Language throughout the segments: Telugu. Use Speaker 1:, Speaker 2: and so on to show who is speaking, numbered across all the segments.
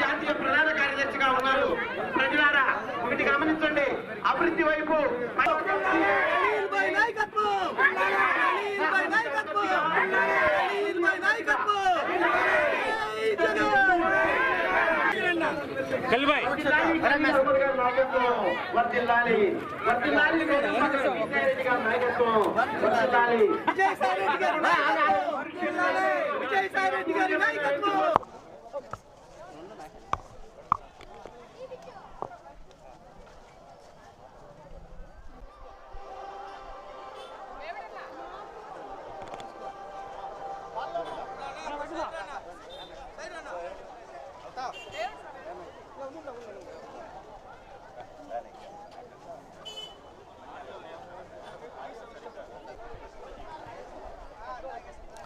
Speaker 1: జాతీయ ప్రధాన కార్యదర్శిగా ఉన్నారు. ప్రజలారా ఒకటి గమనించండి. అభివృద్ధి వైపు
Speaker 2: నాయకత్వం! నాయకత్వం! నాయకత్వం
Speaker 1: వర్దిల్లాలి వర్దిల్లాలి రెడ్డి గారి నాయకత్వం వర్దిల్లాలి
Speaker 2: విజయసాయి రెడ్డి గారి నాయకత్వం విజయసాయి రెడ్డి గారి నాయకత్వం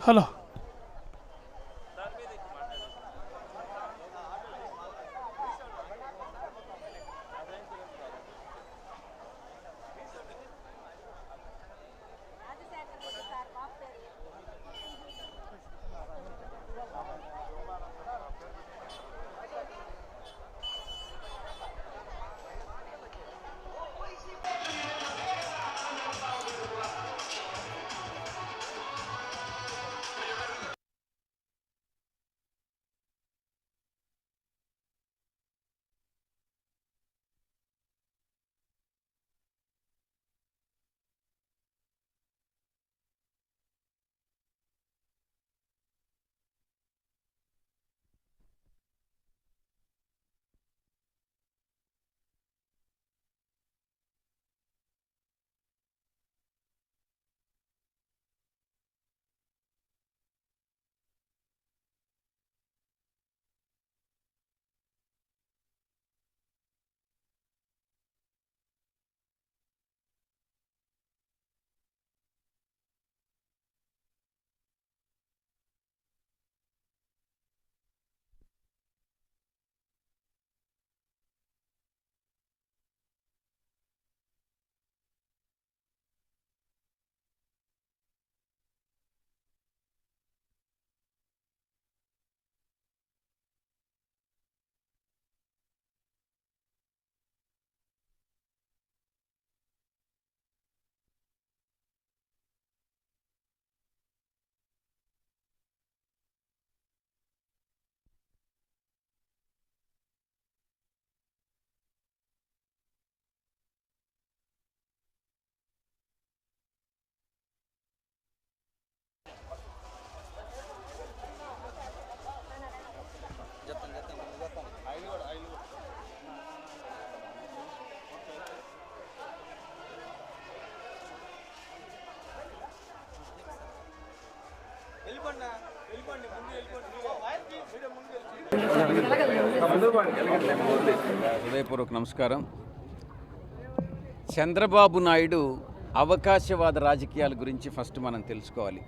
Speaker 3: هلا.
Speaker 4: హృదయపూర్వక నమస్కారం. చంద్రబాబు నాయుడు అవకాశవాద రాజకీయాల గురించి ఫస్ట్ మనం తెలుసుకోవాలి.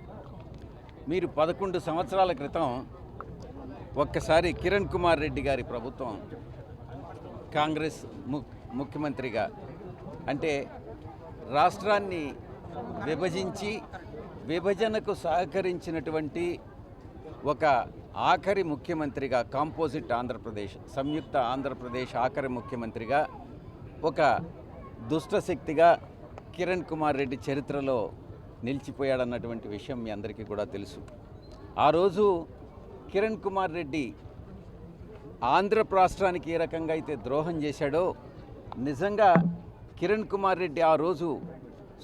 Speaker 4: మీరు పదకొండు సంవత్సరాల క్రితం ఒక్కసారి కిరణ్ కుమార్ రెడ్డి గారి ప్రభుత్వం కాంగ్రెస్ ముఖ్యమంత్రిగా అంటే రాష్ట్రాన్ని విభజించి విభజనకు సహకరించినటువంటి ఒక ఆఖరి ముఖ్యమంత్రిగా కాంపోజిట్ ఆంధ్రప్రదేశ్ సంయుక్త ఆంధ్రప్రదేశ్ ఆఖరి ముఖ్యమంత్రిగా ఒక దుష్టశక్తిగా కిరణ్ కుమార్ రెడ్డి చరిత్రలో నిలిచిపోయాడన్నటువంటి విషయం మీ అందరికీ కూడా తెలుసు. ఆ రోజు కిరణ్ కుమార్ రెడ్డి ఆంధ్ర రాష్ట్రానికి ఏ రకంగా అయితే ద్రోహం చేశాడో నిజంగా కిరణ్ కుమార్ రెడ్డి ఆ రోజు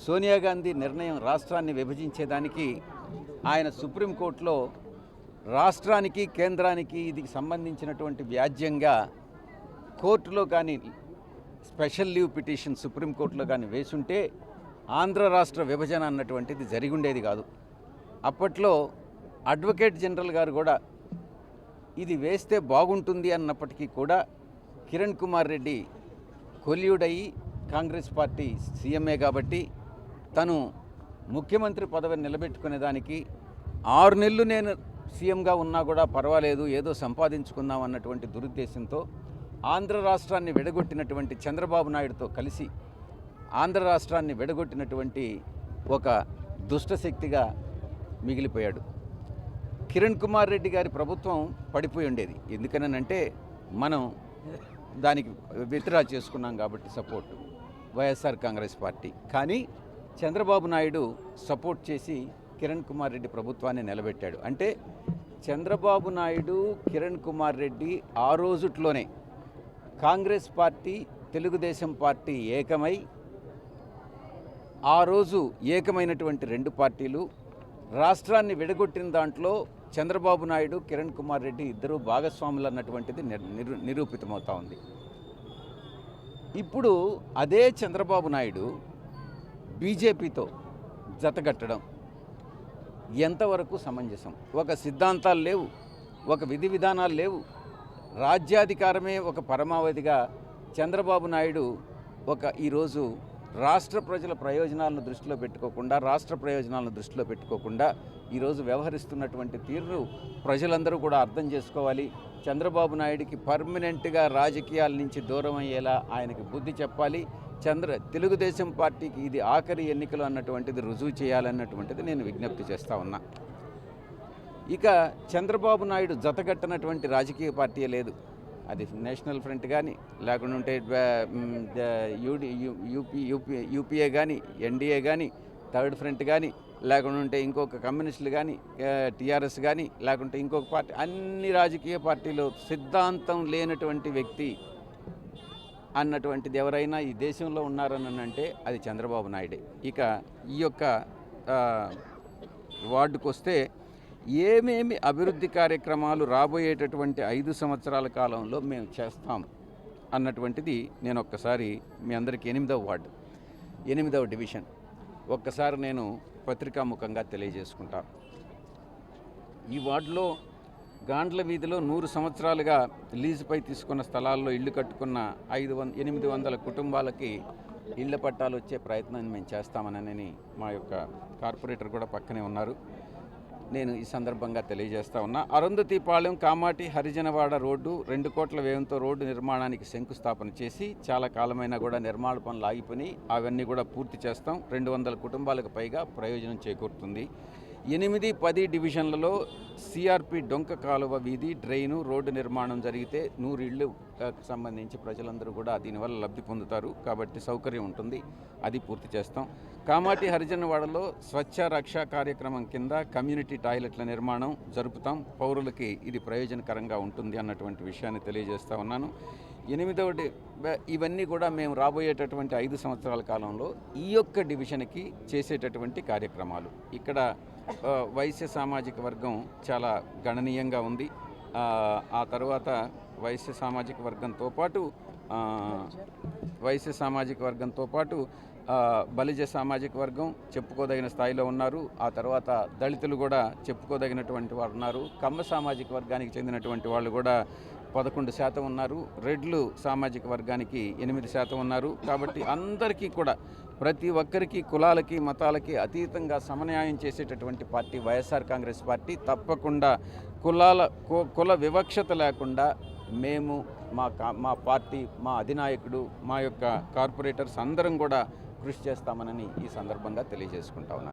Speaker 4: సోనియా గాంధీ నిర్ణయం రాష్ట్రాన్ని విభజించేదానికి ఆయన సుప్రీంకోర్టులో రాష్ట్రానికి కేంద్రానికి ఇది సంబంధించినటువంటి వ్యాజ్యంగా కోర్టులో కానీ స్పెషల్ లీవ్ పిటిషన్ సుప్రీంకోర్టులో కానీ వేసుంటే ఆంధ్ర రాష్ట్ర విభజన అన్నటువంటిది జరిగి ఉండేది కాదు. అప్పట్లో అడ్వకేట్ జనరల్ గారు కూడా ఇది వేస్తే బాగుంటుంది అన్నప్పటికీ కూడా కిరణ్ కుమార్ రెడ్డి కొల్యూడయి కాంగ్రెస్ పార్టీ సీఎంఏ కాబట్టి తను ముఖ్యమంత్రి పదవిని నిలబెట్టుకునేదానికి ఆరు నెలలు నేను సీఎంగా ఉన్నా కూడా పర్వాలేదు ఏదో సంపాదించుకుందాం అన్నటువంటి దురుద్దేశంతో ఆంధ్ర రాష్ట్రాన్ని విడగొట్టినటువంటి చంద్రబాబు నాయుడుతో కలిసి ఆంధ్ర రాష్ట్రాన్ని విడగొట్టినటువంటి ఒక దుష్టశక్తిగా మిగిలిపోయాడు. కిరణ్ కుమార్ రెడ్డి గారి ప్రభుత్వం పడిపోయి ఉండేది. ఎందుకనంటే మనం దానికి విత్డ్రా చేసుకున్నాం కాబట్టి సపోర్ట్ వైఎస్ఆర్ కాంగ్రెస్ పార్టీ. కానీ చంద్రబాబు నాయుడు సపోర్ట్ చేసి కిరణ్ కుమార్ రెడ్డి ప్రభుత్వాన్ని నిలబెట్టాడు. అంటే చంద్రబాబు నాయుడు కిరణ్ కుమార్ రెడ్డి ఆ రోజుట్లోనే కాంగ్రెస్ పార్టీ తెలుగుదేశం పార్టీ ఏకమై ఆ రోజు ఏకమైనటువంటి రెండు పార్టీలు రాష్ట్రాన్ని విడగొట్టిన దాంట్లో చంద్రబాబు నాయుడు కిరణ్ కుమార్ రెడ్డి ఇద్దరు భాగస్వాములు అన్నటువంటిది నిరు నిరూపితమవుతా ఉంది. ఇప్పుడు అదే చంద్రబాబు నాయుడు బీజేపీతో జతగట్టడం ఎంతవరకు సమంజసం? ఒక సిద్ధాంతాలు లేవు ఒక విధి విధానాలు లేవు. రాజ్యాధికారమే ఒక పరమావధిగా చంద్రబాబు నాయుడు ఒక ఈరోజు రాష్ట్ర ప్రజల ప్రయోజనాలను దృష్టిలో పెట్టుకోకుండా రాష్ట్ర ప్రయోజనాలను దృష్టిలో పెట్టుకోకుండా ఈరోజు వ్యవహరిస్తున్నటువంటి తీరు ప్రజలందరూ కూడా అర్థం చేసుకోవాలి. చంద్రబాబు నాయుడికి పర్మనెంట్గా రాజకీయాల నుంచి దూరం అయ్యేలా ఆయనకి బుద్ధి చెప్పాలి. చంద్ర తెలుగుదేశం పార్టీకి ఇది ఆఖరి ఎన్నికలు అన్నటువంటిది రుజువు చేయాలన్నటువంటిది నేను విజ్ఞప్తి చేస్తూ ఉన్నా. ఇక చంద్రబాబు నాయుడు జతగట్టనటువంటి రాజకీయ పార్టీ లేదు. అది నేషనల్ ఫ్రంట్ కానీ లేకుండా ఉంటే యూడి యూ- యూపీ యూపీ యూపీఏ కానీ ఎన్డీఏ కానీ థర్డ్ ఫ్రంట్ కానీ లేకుండా ఉంటే ఇంకొక కమ్యూనిస్టులు కానీ టీఆర్ఎస్ కానీ లేకుంటే ఇంకొక పార్టీ అన్ని రాజకీయ పార్టీలు సిద్ధాంతం లేనటువంటి వ్యక్తి అన్నటువంటిది ఎవరైనా ఈ దేశంలో ఉన్నారని అంటే అది చంద్రబాబు నాయుడే. ఇక ఈ యొక్క వార్డుకు వస్తే ఏమేమి అభివృద్ధి కార్యక్రమాలు రాబోయేటటువంటి ఐదు సంవత్సరాల కాలంలో మేము చేస్తాం అన్నటువంటిది నేను ఒక్కసారి మీ అందరికీ ఎనిమిదవ వార్డు ఎనిమిదవ డివిజన్. ఒక్కసారి నేను పత్రికాముఖంగా తెలియజేసుకుంటాను ఈ వార్డులో గాండ్ల వీధిలో నూరు సంవత్సరాలుగా లీజుపై తీసుకున్న స్థలాల్లో ఇల్లు కట్టుకున్న ఐదు వంద ఎనిమిది వందల కుటుంబాలకి ఇళ్ళ పట్టాలు వచ్చే ప్రయత్నాన్ని మేము చేస్తామనని మా యొక్క కార్పొరేటర్ కూడా పక్కనే ఉన్నారు. నేను ఈ సందర్భంగా తెలియజేస్తా ఉన్నా. అరుంధతిపాలెం కామాటి హరిజనవాడ రోడ్డు రెండు కోట్ల వ్యయంతో రోడ్డు నిర్మాణానికి శంకుస్థాపన చేసి చాలా కాలమైనా కూడా నిర్మాణ పనులు ఆగిపోయి అవన్నీ కూడా పూర్తి చేస్తాం. రెండు వందల కుటుంబాలకు పైగా ప్రయోజనం చేకూరుతుంది. ఎనిమిది పది డివిజన్లలో సిఆర్పి డొంక కాలువ వీధి డ్రైను రోడ్డు నిర్మాణం జరిగితే నూరిళ్ళు సంబంధించి ప్రజలందరూ కూడా దీనివల్ల లబ్ధి పొందుతారు. కాబట్టి సౌకర్యం ఉంటుంది. అది పూర్తి చేస్తాం. కామాటి హరిజనవాడలో స్వచ్ఛ రక్ష కార్యక్రమం కింద కమ్యూనిటీ టాయిలెట్ల నిర్మాణం జరుపుతాం. పౌరులకి ఇది ప్రయోజనకరంగా ఉంటుంది అన్నటువంటి విషయాన్ని తెలియజేస్తా ఉన్నాను. ఎనిమిదవటి ఇవన్నీ కూడా మేము రాబోయేటటువంటి ఐదు సంవత్సరాల కాలంలో ఈ యొక్క డివిజన్కి చేసేటటువంటి కార్యక్రమాలు. ఇక్కడ వైశ్య సామాజిక వర్గం చాలా గణనీయంగా ఉంది. ఆ, తర్వాత వైశ్య సామాజిక వర్గంతో పాటు వైశ్య సామాజిక వర్గంతో పాటు బలిజ సామాజిక వర్గం చెప్పుకోదగిన స్థాయిలో ఉన్నారు. ఆ తర్వాత దళితులు కూడా చెప్పుకోదగినటువంటి వారు ఉన్నారు. కమ్మ సామాజిక వర్గానికి చెందినటువంటి వాళ్ళు కూడా పదకొండు శాతం ఉన్నారు. రెడ్లు సామాజిక వర్గానికి ఎనిమిది శాతం ఉన్నారు. కాబట్టి అందరికీ కూడా ప్రతి ఒక్కరికి కులాలకి మతాలకి అతీతంగా సమన్యాయం చేసేటటువంటి పార్టీ వైఎస్ఆర్ కాంగ్రెస్ పార్టీ. తప్పకుండా కులాల కు- కుల వివక్షత లేకుండా మేము మా కా- మా పార్టీ మా అధినాయకుడు మా యొక్క కార్పొరేటర్స్ అందరం కూడా కృషి చేస్తామనని ఈ సందర్భంగా తెలియజేసుకుంటా ఉన్నాను.